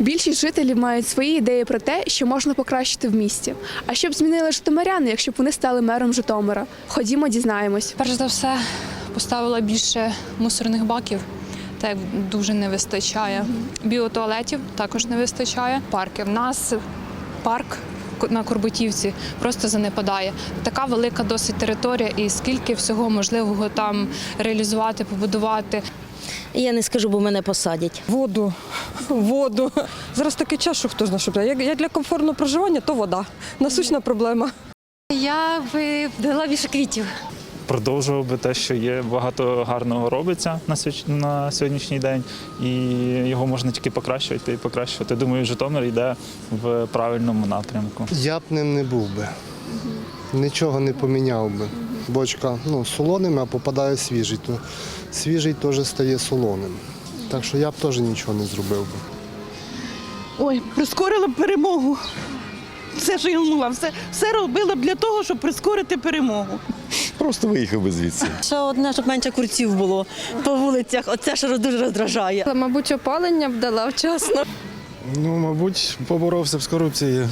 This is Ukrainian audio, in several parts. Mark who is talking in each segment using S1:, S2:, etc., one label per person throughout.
S1: Більшість жителів мають свої ідеї про те, що можна покращити в місті. А що б змінили житомиряни, якщо б вони стали мером Житомира? Ходімо, дізнаємось.
S2: Перш за все, поставила більше мусорних баків. Так дуже не вистачає. Біотуалетів також не вистачає. Парки. В нас парк на Курбутівці просто занепадає. Така велика досить територія, і скільки всього можливого там реалізувати, побудувати.
S3: Я не скажу, бо мене посадять.
S4: Воду, воду. Зараз такий час, що хто знає, що буде. Як, як для комфортного проживання, то вода. Насущна проблема.
S5: Я би дала більше квітів.
S6: продовжував би те, що є багато гарного робиться на на сьогоднішній день, і його можна тільки покращувати і покращувати. Думаю, Житомир йде в правильному напрямку.
S7: Я б ним не був би. Нічого не поміняв би. Бочка ну, солоним, а попадає свіжий, то свіжий теж стає солоним. Так що я б теж нічого не зробив би.
S8: Ой, прискорила б перемогу. Все, що все, все робила б для того, щоб прискорити перемогу.
S9: Просто виїхав би звідси.
S3: Ще одне, щоб менше курців було по вулицях. Оце що дуже роздражає.
S4: Мабуть, опалення б дала вчасно.
S9: Ну, мабуть, поборовся б з корупцією.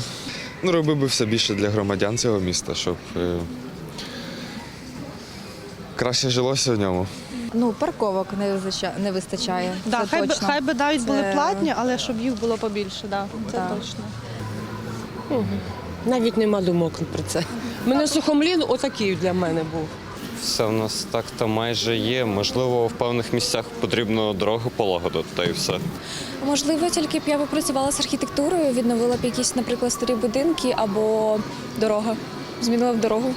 S9: Ну, робив би все більше для громадян цього міста, щоб е, краще жилося в ньому.
S5: Ну, парковок не вистачає. Не вистачає.
S8: Да,
S5: Це
S8: хай, би,
S5: точно.
S8: хай би навіть були
S5: Це-
S8: платні, але щоб їх було побільше, да, це
S5: Да.
S8: точно.
S4: Навіть нема думок про це. Мене сухомлін отакий для мене був.
S10: Все в нас так то майже є. Можливо, в певних місцях потрібно дороги полагодити, та й все.
S11: Можливо, тільки б я попрацювала з архітектурою, відновила б якісь, наприклад, старі будинки або дорога. Змінила б дорогу.